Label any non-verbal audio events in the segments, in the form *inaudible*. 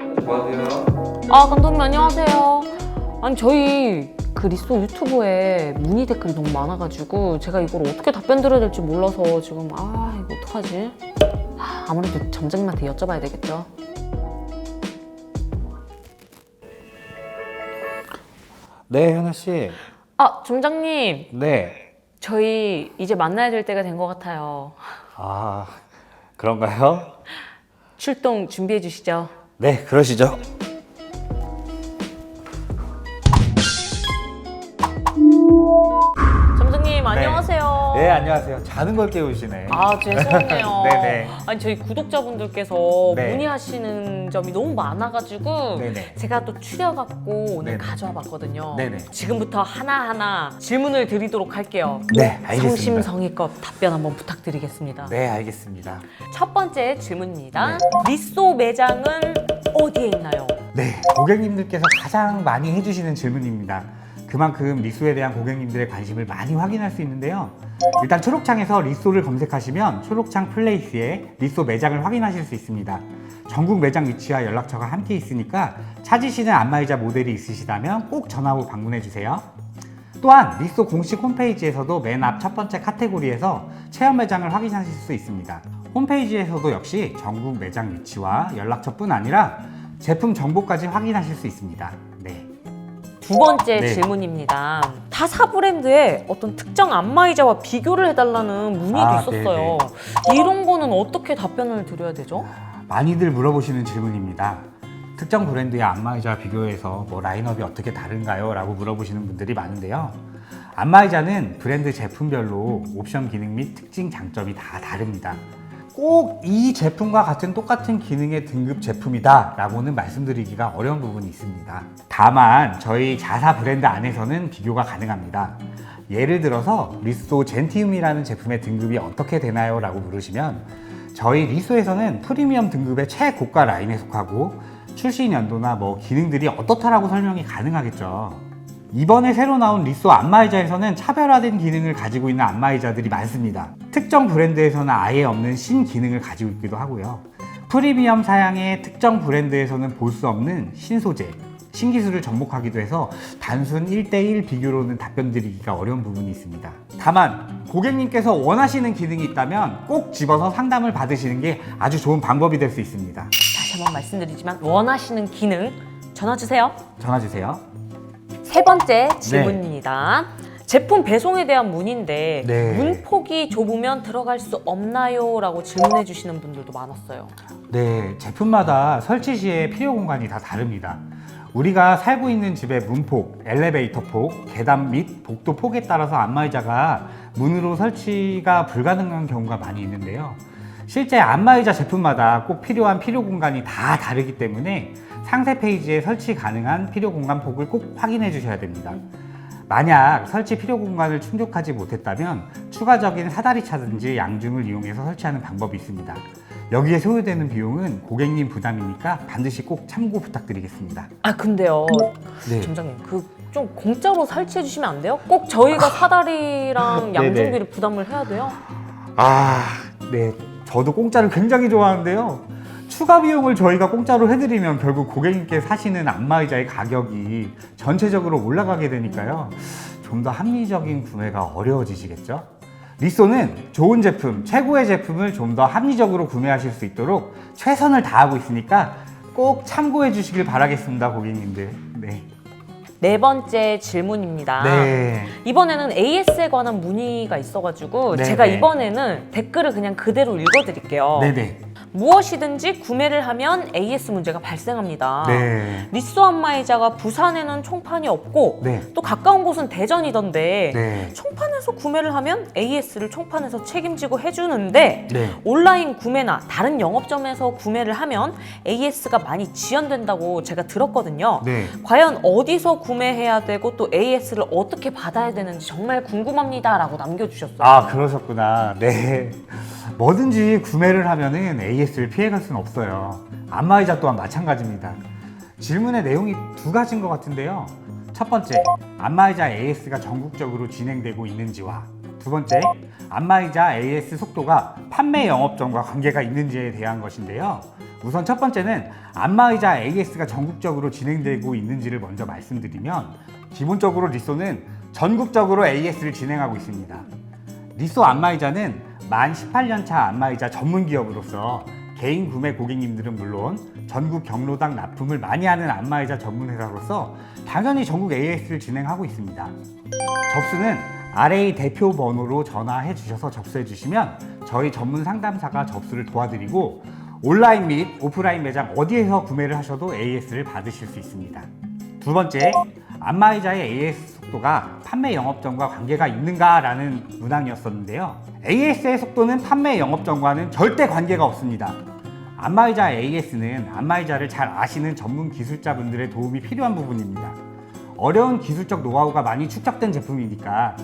안녕하세요. 아 감독님 안녕하세요. 아니 저희 그 리소 유튜브에 문의 댓글이 너무 많아가지고 제가 이걸 어떻게 답변 드려야 될지 몰라서 지금 아 이거 어떡하지? 아, 아무래도 점장님한테 여쭤봐야 되겠죠. 네, 현아 씨. 아 점장님 네. 저희 이제 만나야 될 때가 된 것 같아요. 아, 그런가요? 출동 준비해 주시죠. 네, 그러시죠. 안녕하세요. 네, 안녕하세요. 자는 걸 깨우시네. 아 죄송해요. *laughs* 네네. 아니 저희 구독자분들께서 네. 문의하시는 점이 너무 많아가지고 네네. 제가 또 추려갖고 오늘 네네. 가져와 봤거든요. 네네. 지금부터 하나하나 질문을 드리도록 할게요. 네, 알겠습니다. 성심성의껏 답변 한번 부탁드리겠습니다. 네, 알겠습니다. 첫 번째 질문입니다. 네. 리소 매장은 어디에 있나요? 네, 고객님들께서 가장 많이 해주시는 질문입니다. 그만큼 리소에 대한 고객님들의 관심을 많이 확인할 수 있는데요. 일단 초록창에서 리소를 검색하시면 초록창 플레이스에 리소 매장을 확인하실 수 있습니다. 전국 매장 위치와 연락처가 함께 있으니까 찾으시는 안마의자 모델이 있으시다면 꼭 전화로 방문해 주세요. 또한 리소 공식 홈페이지에서도 맨 앞 첫 번째 카테고리에서 체험 매장을 확인하실 수 있습니다. 홈페이지에서도 역시 전국 매장 위치와 연락처뿐 아니라 제품 정보까지 확인하실 수 있습니다. 네. 두 번째 네. 질문입니다. 타사 브랜드의 어떤 특정 안마의자와 비교를 해달라는 문의도 아, 있었어요. 이런 거는 어떻게 답변을 드려야 되죠? 많이들 물어보시는 질문입니다. 특정 브랜드의 안마의자와 비교해서 뭐 라인업이 어떻게 다른가요? 라고 물어보시는 분들이 많은데요. 안마의자는 브랜드 제품별로 옵션 기능 및 특징 장점이 다 다릅니다. 꼭 이 제품과 같은 똑같은 기능의 등급 제품이다 라고는 말씀드리기가 어려운 부분이 있습니다. 다만 저희 자사 브랜드 안에서는 비교가 가능합니다. 예를 들어서 리소 젠티움이라는 제품의 등급이 어떻게 되나요? 라고 물으시면 저희 리소에서는 프리미엄 등급의 최고가 라인에 속하고 출시 연도나 뭐 기능들이 어떻다라고 설명이 가능하겠죠. 이번에 새로 나온 리소 안마의자에서는 차별화된 기능을 가지고 있는 안마의자들이 많습니다. 특정 브랜드에서는 아예 없는 신 기능을 가지고 있기도 하고요. 프리미엄 사양의 특정 브랜드에서는 볼 수 없는 신소재, 신기술을 접목하기도 해서 단순 1대1 비교로는 답변 드리기가 어려운 부분이 있습니다. 다만 고객님께서 원하시는 기능이 있다면 꼭 집어서 상담을 받으시는 게 아주 좋은 방법이 될 수 있습니다. 다시 한번 말씀드리지만 원하시는 기능 전화 주세요. 전화 주세요. 세 번째 질문입니다. 제품 배송에 대한 문의인데 네. 문폭이 좁으면 들어갈 수 없나요? 라고 질문해 주시는 분들도 많았어요. 네, 제품마다 설치 시에 필요 공간이 다 다릅니다. 우리가 살고 있는 집의 문폭, 엘리베이터 폭, 계단 및 복도 폭에 따라서 안마의자가 문으로 설치가 불가능한 경우가 많이 있는데요. 실제 안마의자 제품마다 꼭 필요한 필요 공간이 다 다르기 때문에 상세 페이지에 설치 가능한 필요 공간 폭을 꼭 확인해 주셔야 됩니다. 만약 설치 필요 공간을 충족하지 못했다면 추가적인 사다리차든지 양중을 이용해서 설치하는 방법이 있습니다. 여기에 소요되는 비용은 고객님 부담이니까 반드시 꼭 참고 부탁드리겠습니다. 아 근데요, 네. 점장님 그 좀 공짜로 설치해 주시면 안 돼요? 꼭 저희가 사다리랑 *laughs* 네네. 양중비를 부담을 해야 돼요? 아, 네. 저도 공짜를 굉장히 좋아하는데요. 추가 비용을 저희가 공짜로 해드리면 결국 고객님께 사시는 안마의자의 가격이 전체적으로 올라가게 되니까요. 좀 더 합리적인 구매가 어려워지시겠죠? 리소는 좋은 제품, 최고의 제품을 좀 더 합리적으로 구매하실 수 있도록 최선을 다하고 있으니까 꼭 참고해 주시길 바라겠습니다, 고객님들. 네. 네 번째 질문입니다. 네. 이번에는 AS에 관한 문의가 있어가지고 네, 제가 네. 이번에는 댓글을 그냥 그대로 읽어드릴게요. 네네. 무엇이든지 구매를 하면 AS 문제가 발생합니다. 네. 리소 안마의자가 부산에는 총판이 없고 네. 또 가까운 곳은 대전이던데 네. 총판에서 구매를 하면 AS를 총판에서 책임지고 해주는데 네. 온라인 구매나 다른 영업점에서 구매를 하면 AS가 많이 지연된다고 제가 들었거든요. 네. 과연 어디서 구매해야 되고 또 AS를 어떻게 받아야 되는지 정말 궁금합니다라고 남겨주셨어요. 아 그러셨구나. 네. 뭐든지 구매를 하면은 AS를 피해갈 수는 없어요. 안마의자 또한 마찬가지입니다. 질문의 내용이 두 가지인 것 같은데요. 첫 번째, 안마의자 AS가 전국적으로 진행되고 있는지와 두 번째, 안마의자 AS 속도가 판매 영업점과 관계가 있는지에 대한 것인데요. 우선 첫 번째는 안마의자 AS가 전국적으로 진행되고 있는지를 먼저 말씀드리면 기본적으로 리소는 전국적으로 AS를 진행하고 있습니다. 리소 안마의자는 만 18년 차 안마의자 전문 기업으로서 개인 구매 고객님들은 물론 전국 경로당 납품을 많이 하는 안마의자 전문 회사로서 당연히 전국 AS를 진행하고 있습니다. 접수는 RA 대표 번호로 전화해 주셔서 접수해 주시면 저희 전문 상담사가 접수를 도와드리고 온라인 및 오프라인 매장 어디에서 구매를 하셔도 AS를 받으실 수 있습니다. 두 번째, 안마의자의 AS 속도가 판매 영업점과 관계가 있는가라는 문항이었었는데요. AS의 속도는 판매 영업점과는 절대 관계가 없습니다. 안마의자 AS는 안마의자를 잘 아시는 전문 기술자분들의 도움이 필요한 부분입니다. 어려운 기술적 노하우가 많이 축적된 제품이니까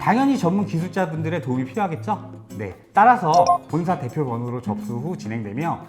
당연히 전문 기술자분들의 도움이 필요하겠죠? 네. 따라서 본사 대표 번호로 접수 후 진행되며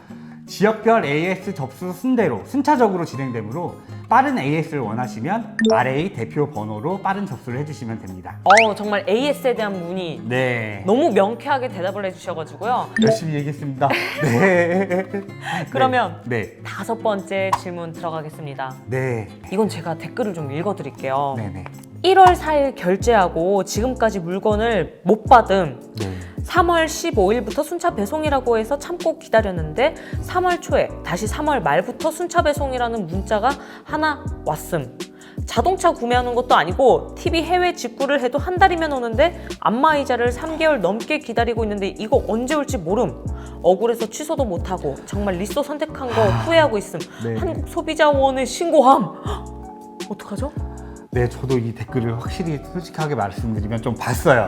지역별 AS 접수 순대로 순차적으로 진행되므로 빠른 AS를 원하시면 RA 대표 번호로 빠른 접수를 해주시면 됩니다. 어 정말 AS에 대한 문의 네. 너무 명쾌하게 대답을 해주셔가지고요. 열심히 얘기했습니다. *laughs* 네. *laughs* 그러면 네. 다섯 번째 질문 들어가겠습니다. 네. 이건 제가 댓글을 좀 읽어드릴게요. 네. 네. 1월 4일 결제하고 지금까지 물건을 못 받음. 네. 3월 15일부터 순차 배송이라고 해서 참고 기다렸는데 3월 초에 다시 3월 말부터 순차 배송이라는 문자가 하나 왔음. 자동차 구매하는 것도 아니고 TV 해외 직구를 해도 한 달이면 오는데 안마의자를 3개월 넘게 기다리고 있는데 이거 언제 올지 모름. 억울해서 취소도 못하고 정말 리소 선택한 거 후회하고 있음. 네. 한국 소비자원에 신고함. 헉! *gasps* 어떡하죠? 네, 저도 이 댓글을 확실히 솔직하게 말씀드리면 좀 봤어요.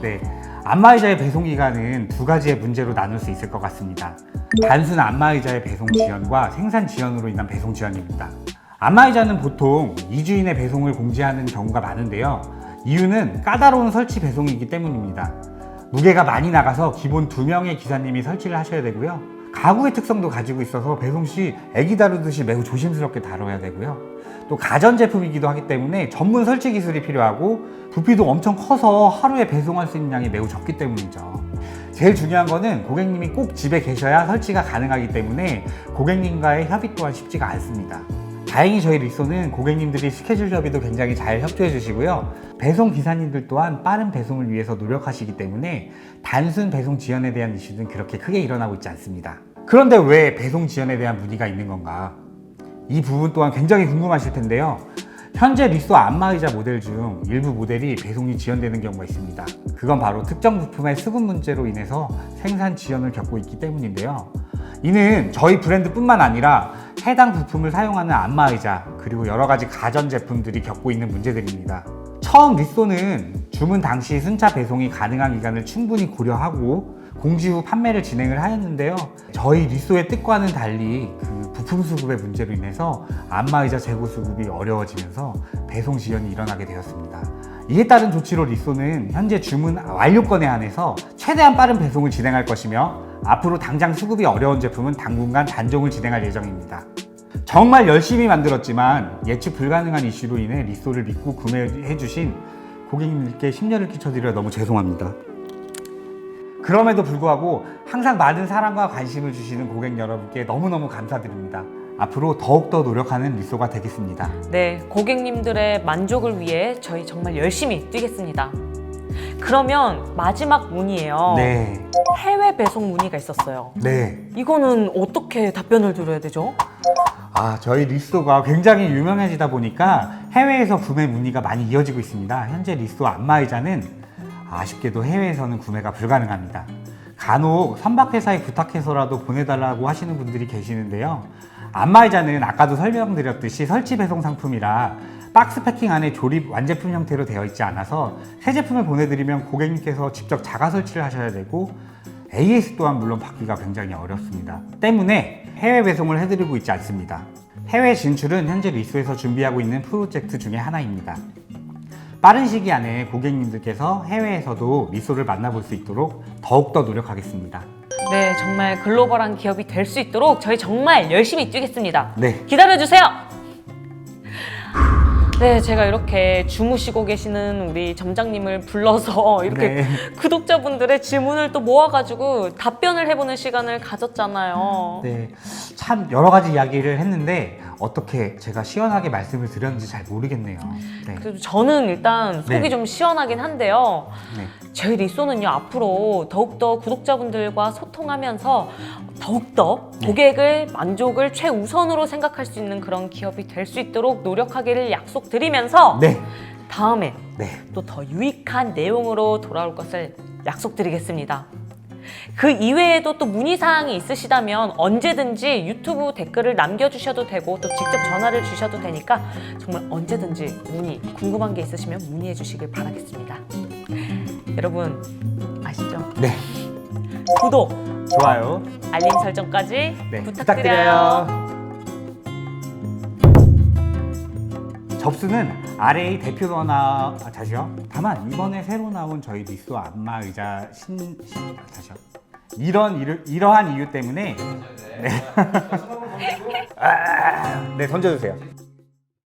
네. 안마의자의 배송 기간은 두 가지의 문제로 나눌 수 있을 것 같습니다. 단순 안마의자의 배송 지연과 생산 지연으로 인한 배송 지연입니다. 안마의자는 보통 2주 이내 배송을 공지하는 경우가 많은데요. 이유는 까다로운 설치 배송이기 때문입니다. 무게가 많이 나가서 기본 두 명의 기사님이 설치를 하셔야 되고요. 가구의 특성도 가지고 있어서 배송 시 애기 다루듯이 매우 조심스럽게 다뤄야 되고요. 또 가전 제품이기도 하기 때문에 전문 설치 기술이 필요하고 부피도 엄청 커서 하루에 배송할 수 있는 양이 매우 적기 때문이죠. 제일 중요한 거는 고객님이 꼭 집에 계셔야 설치가 가능하기 때문에 고객님과의 협의 또한 쉽지가 않습니다. 다행히 저희 리소는 고객님들이 스케줄 협의도 굉장히 잘 협조해 주시고요. 배송 기사님들 또한 빠른 배송을 위해서 노력하시기 때문에 단순 배송 지연에 대한 이슈는 그렇게 크게 일어나고 있지 않습니다. 그런데 왜 배송 지연에 대한 문의가 있는 건가? 이 부분 또한 굉장히 궁금하실 텐데요. 현재 리소 안마의자 모델 중 일부 모델이 배송이 지연되는 경우가 있습니다. 그건 바로 특정 부품의 수급 문제로 인해서 생산 지연을 겪고 있기 때문인데요. 이는 저희 브랜드뿐만 아니라 해당 부품을 사용하는 안마의자 그리고 여러 가지 가전 제품들이 겪고 있는 문제들입니다. 처음 리소는 주문 당시 순차 배송이 가능한 기간을 충분히 고려하고 공지 후 판매를 진행을 하였는데요. 저희 리소의 뜻과는 달리 그 부품 수급의 문제로 인해서 안마의자 재고 수급이 어려워지면서 배송 지연이 일어나게 되었습니다. 이에 따른 조치로 리소는 현재 주문 완료건에 한해서 최대한 빠른 배송을 진행할 것이며 앞으로 당장 수급이 어려운 제품은 당분간 단종을 진행할 예정입니다. 정말 열심히 만들었지만 예측 불가능한 이슈로 인해 리소를 믿고 구매해주신 고객님들께 심려를 끼쳐드려 너무 죄송합니다. 그럼에도 불구하고 항상 많은 사랑과 관심을 주시는 고객 여러분께 너무너무 감사드립니다. 앞으로 더욱더 노력하는 리소가 되겠습니다. 네, 고객님들의 만족을 위해 저희 정말 열심히 뛰겠습니다. 그러면 마지막 문의예요. 네. 해외 배송 문의가 있었어요. 네. 이거는 어떻게 답변을 드려야 되죠? 아, 저희 리소가 굉장히 유명해지다 보니까 해외에서 구매 문의가 많이 이어지고 있습니다. 현재 리소 안마의자는 아쉽게도 해외에서는 구매가 불가능합니다. 간혹 선박회사에 부탁해서라도 보내달라고 하시는 분들이 계시는데요. 안마의자는 아까도 설명드렸듯이 설치 배송 상품이라 박스 패킹 안에 조립 완제품 형태로 되어 있지 않아서 새 제품을 보내드리면 고객님께서 직접 자가 설치를 하셔야 되고 AS 또한 물론 받기가 굉장히 어렵습니다. 때문에 해외 배송을 해드리고 있지 않습니다. 해외 진출은 현재 리소에서 준비하고 있는 프로젝트 중에 하나입니다. 빠른 시기 안에 고객님들께서 해외에서도 리소를 만나볼 수 있도록 더욱더 노력하겠습니다. 네, 정말 글로벌한 기업이 될 수 있도록 저희 정말 열심히 뛰겠습니다. 네. 기다려주세요! 네, 제가 이렇게 주무시고 계시는 우리 점장님을 불러서 *laughs* 이렇게 네. 구독자분들의 질문을 또 모아가지고 답변을 해보는 시간을 가졌잖아요. 네, 참 여러 가지 이야기를 했는데 어떻게 제가 시원하게 말씀을 드렸는지 잘 모르겠네요. 네. 그래도 저는 일단 속이 네. 좀 시원하긴 한데요. 네. 저희 리소는요 앞으로 더욱더 구독자분들과 소통하면서 더욱더 네. 고객을 만족을 최우선으로 생각할 수 있는 그런 기업이 될 수 있도록 노력하기를 약속드리면서 네. 다음에 네. 또 더 유익한 내용으로 돌아올 것을 약속드리겠습니다. 그 이외에도 또 문의사항이 있으시다면 언제든지 유튜브 댓글을 남겨주셔도 되고 또 직접 전화를 주셔도 되니까 정말 언제든지 문의, 궁금한 게 있으시면 문의해 주시길 바라겠습니다. 여러분, 아시죠? 네. 구독, 좋아요. 알림 설정까지 네. 부탁드려요. 부탁드려요. 접수는 RA 대표로 나 아, 다시요. 다만 이번에 새로 나온 저희 리소 안마 의자 신, 신 다시요. 이런 이러, 이러한 이유 때문에 네. *laughs* 아, 네 던져주세요.